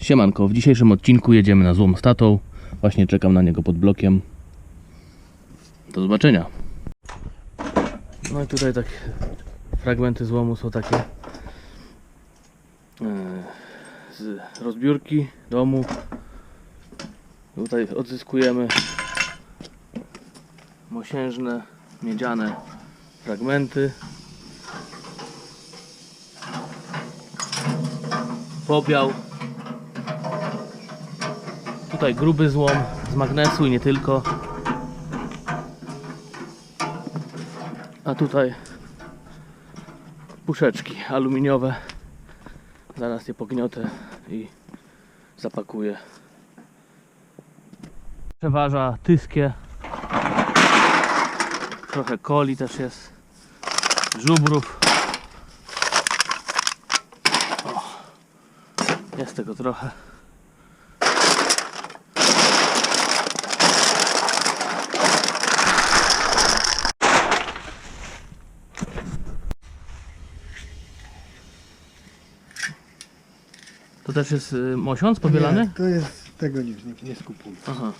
Siemanko, w dzisiejszym odcinku jedziemy na złom z tatą. Właśnie czekam na niego pod blokiem. Do zobaczenia. No i tutaj tak fragmenty złomu są takie e, z rozbiórki domu. Tutaj odzyskujemy mosiężne, miedziane fragmenty. Pobiał. Tutaj gruby złom z magnesu i nie tylko. A tutaj puszeczki aluminiowe. Zaraz je pogniotę i zapakuję. Przeważa tyskie. Trochę coli też jest. Żubrów. O, jest tego trochę. To też jest y, mosiąc pobielany? Nie, to jest tego nie, nie, nie. Aha.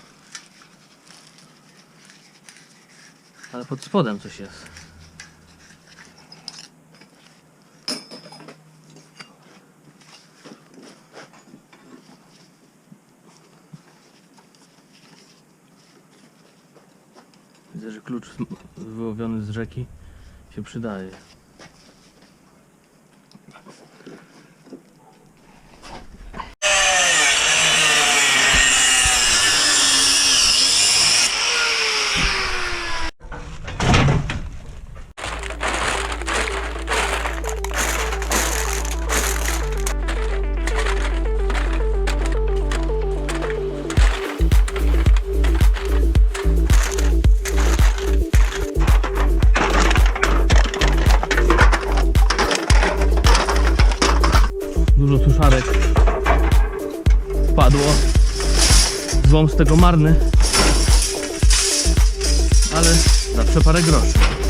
Ale pod spodem coś jest. Widzę, że klucz wyłowiony z rzeki się przydaje. Wpadło. Złom z tego marny. Ale zawsze parę groszy.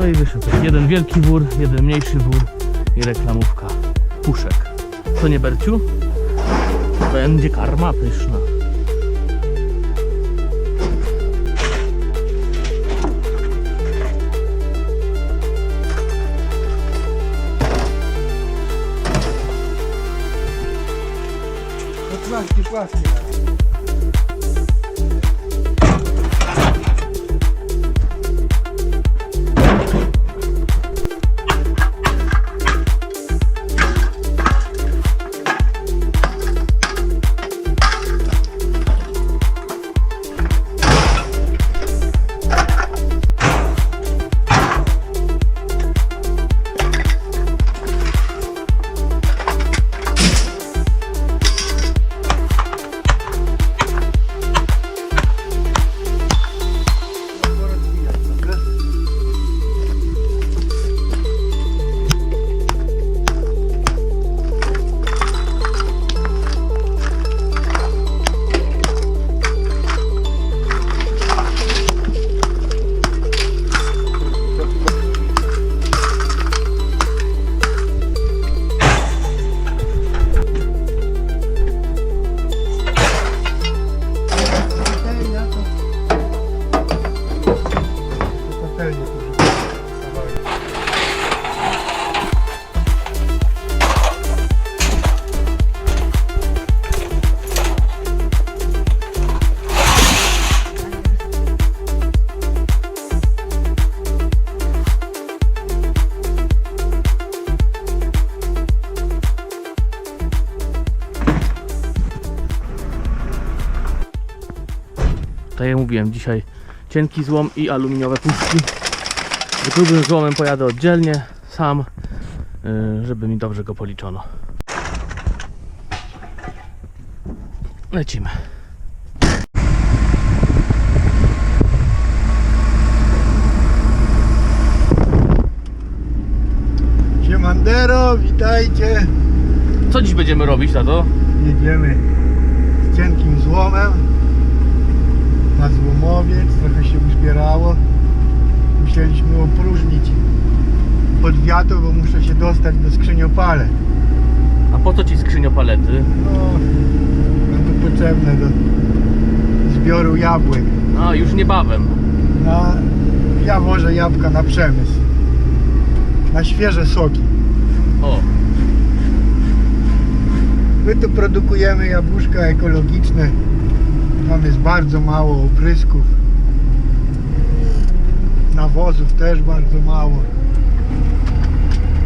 No i wyszedł jeden wielki wór, jeden mniejszy wór i reklamówka puszek. Co nie Berciu? Będzie karma pyszna. No płaski, Mówiłem, dzisiaj cienki złom i aluminiowe puszki. Z grubym złomem pojadę oddzielnie, sam, y, żeby mi dobrze go policzono. Lecimy. Siemandero, witajcie. Co dziś będziemy robić, tato? Jedziemy z cienkim złomem na złomowiec. Trochę się uzbierało. Musieliśmy opróżnić podwiatę, bo muszę się dostać do skrzyniopale. A po co ci skrzyniopalety? No, będą potrzebne do zbioru jabłek. A, już niebawem. Na, ja wożę jabłka na przemysł. Na świeże soki. O, My tu produkujemy jabłuszka ekologiczne. Tam jest bardzo mało oprysków. Nawozów też bardzo mało.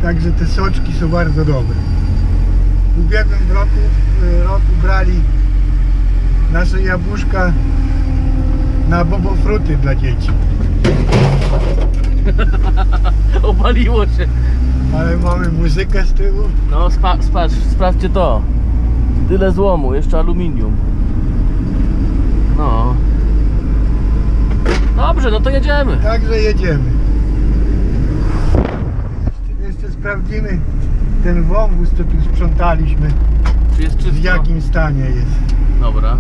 Także te soczki są bardzo dobre. W ubiegłym roku, y, roku brali nasze jabłuszka na bobofruty dla dzieci. opaliło się. Ale mamy muzykę z tyłu. No, spa, spatrz, sprawdźcie to. Tyle złomu, jeszcze aluminium. No. Dobrze, no to jedziemy. Także jedziemy. Jeszcze, jeszcze sprawdzimy ten wąwóz, co tu sprzątaliśmy, Czy jest w czysto? jakim stanie jest. Dobra.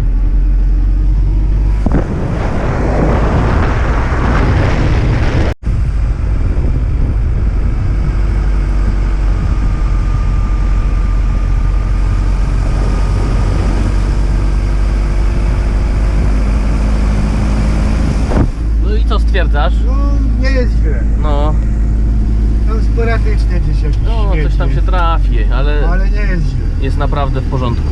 No i co stwierdzasz? No, nie jest źle. No, Tam sporadycznie gdzieś jakiś no śmieci coś tam się trafi, ale Ale nie jest źle. jest naprawdę w porządku.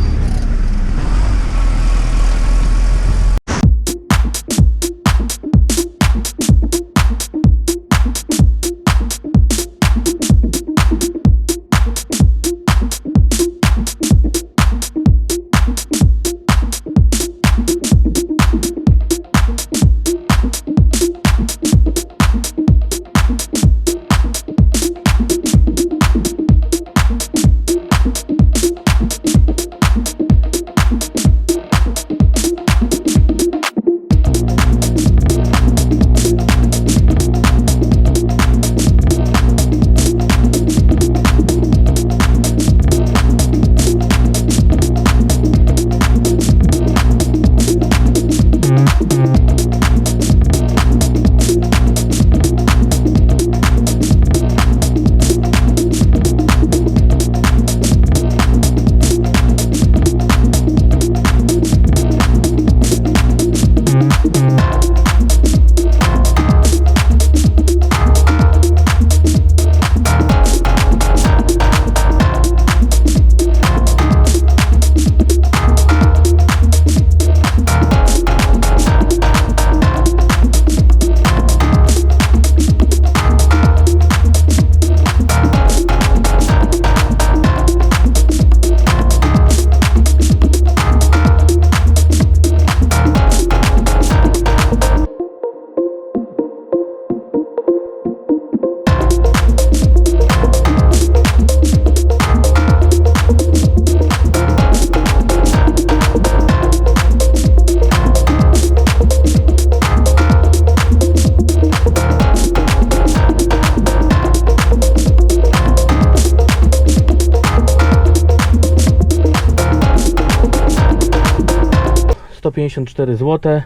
Sto pięćdziesiąt cztery zł.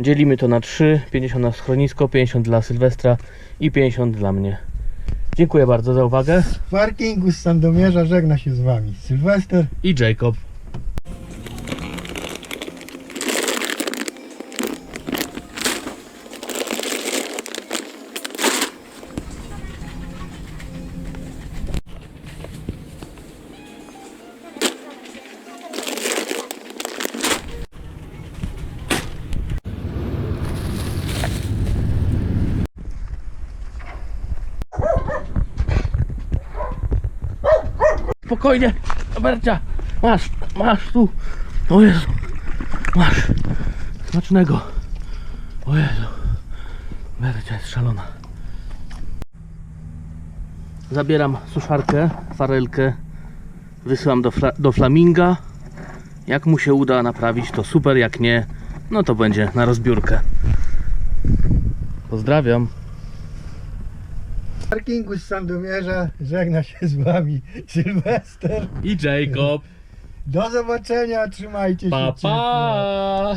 Dzielimy to na 3, 50 na schronisko, 50 dla Sylwestra i 50 dla mnie. Dziękuję bardzo za uwagę. W parkingu z Sandomierza żegna się z Wami. Sylwester. I Jacob. Spokojnie, Bercia, masz, masz tu. O Jezu, masz. Smacznego. O Jezu. Bercia jest szalona. Zabieram suszarkę, farelkę, wysyłam do, fla- do Flaminga. Jak mu się uda naprawić, to super, jak nie, no to będzie na rozbiórkę. Pozdrawiam. Parkingu z Sandomierza żegna się z wami Sylwester. I Jacob. Do zobaczenia, trzymajcie się. Pa.